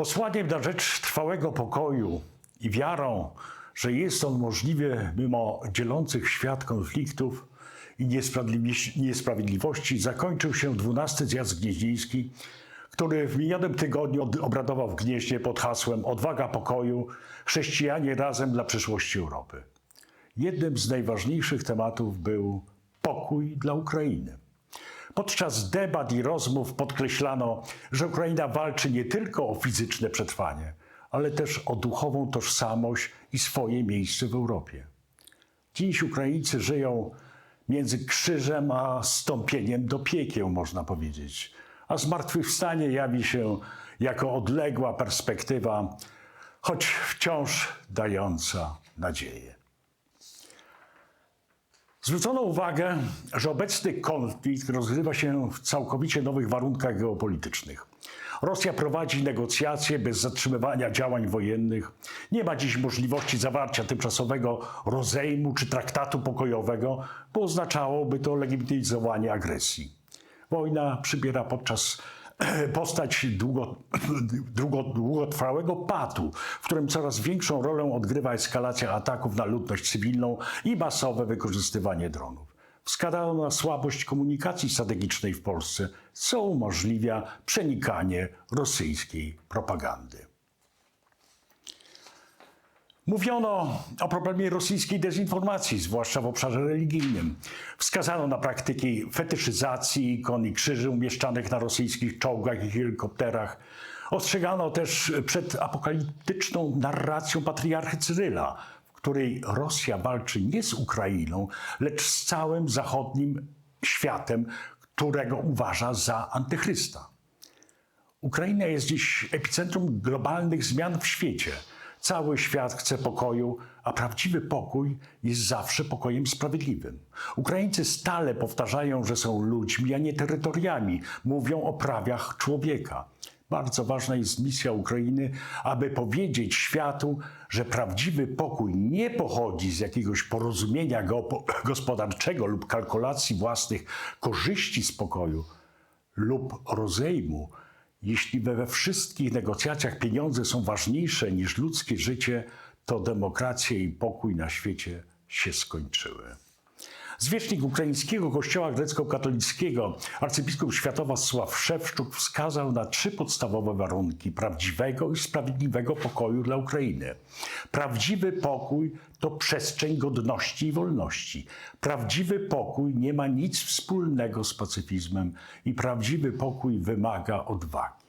Posłaniem na rzecz trwałego pokoju i wiarą, że jest on możliwy mimo dzielących świat konfliktów i niesprawiedliwości, zakończył się 12 zjazd gnieźnieński, który w minionym tygodniu od- obradował w Gnieźnie pod hasłem Odwaga pokoju, chrześcijanie razem dla przyszłości Europy. Jednym z najważniejszych tematów był pokój dla Ukrainy. Podczas debat i rozmów podkreślano, że Ukraina walczy nie tylko o fizyczne przetrwanie, ale też o duchową tożsamość i swoje miejsce w Europie. Dziś Ukraińcy żyją między krzyżem a stąpieniem do piekieł, można powiedzieć. A zmartwychwstanie jawi się jako odległa perspektywa, choć wciąż dająca nadzieję. Zwrócono uwagę, że obecny konflikt rozgrywa się w całkowicie nowych warunkach geopolitycznych. Rosja prowadzi negocjacje bez zatrzymywania działań wojennych. Nie ma dziś możliwości zawarcia tymczasowego rozejmu czy traktatu pokojowego, bo oznaczałoby to legitymizowanie agresji. Wojna przybiera podczas postać długo, długo, długotrwałego patu, w którym coraz większą rolę odgrywa eskalacja ataków na ludność cywilną i masowe wykorzystywanie dronów. Wskazano na słabość komunikacji strategicznej w Polsce, co umożliwia przenikanie rosyjskiej propagandy. Mówiono o problemie rosyjskiej dezinformacji, zwłaszcza w obszarze religijnym. Wskazano na praktyki fetyszyzacji ikon i krzyży umieszczanych na rosyjskich czołgach i helikopterach. Ostrzegano też przed apokaliptyczną narracją patriarchy Cyryla, w której Rosja walczy nie z Ukrainą, lecz z całym zachodnim światem, którego uważa za antychrysta. Ukraina jest dziś epicentrum globalnych zmian w świecie. Cały świat chce pokoju, a prawdziwy pokój jest zawsze pokojem sprawiedliwym. Ukraińcy stale powtarzają, że są ludźmi, a nie terytoriami. Mówią o prawach człowieka. Bardzo ważna jest misja Ukrainy, aby powiedzieć światu, że prawdziwy pokój nie pochodzi z jakiegoś porozumienia gospodarczego lub kalkulacji własnych korzyści z pokoju lub rozejmu, jeśli we wszystkich negocjacjach pieniądze są ważniejsze niż ludzkie życie, to demokracja i pokój na świecie się skończyły. Zwierzchnik ukraińskiego kościoła grecko-katolickiego, arcybiskup Światowasław Szewczuk wskazał na trzy podstawowe warunki prawdziwego i sprawiedliwego pokoju dla Ukrainy. Prawdziwy pokój to przestrzeń godności i wolności. Prawdziwy pokój nie ma nic wspólnego z pacyfizmem i prawdziwy pokój wymaga odwagi.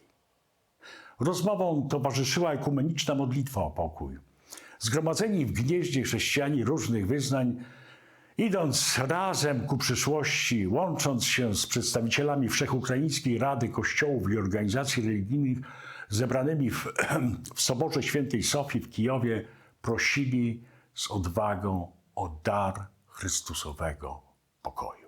Rozmowom towarzyszyła ekumeniczna modlitwa o pokój. Zgromadzeni w gnieździe chrześcijanie różnych wyznań, idąc razem ku przyszłości, łącząc się z przedstawicielami Wszechukraińskiej Rady Kościołów i Organizacji Religijnych zebranymi w, w Soborze Świętej Sofii w Kijowie, prosili z odwagą o dar Chrystusowego pokoju.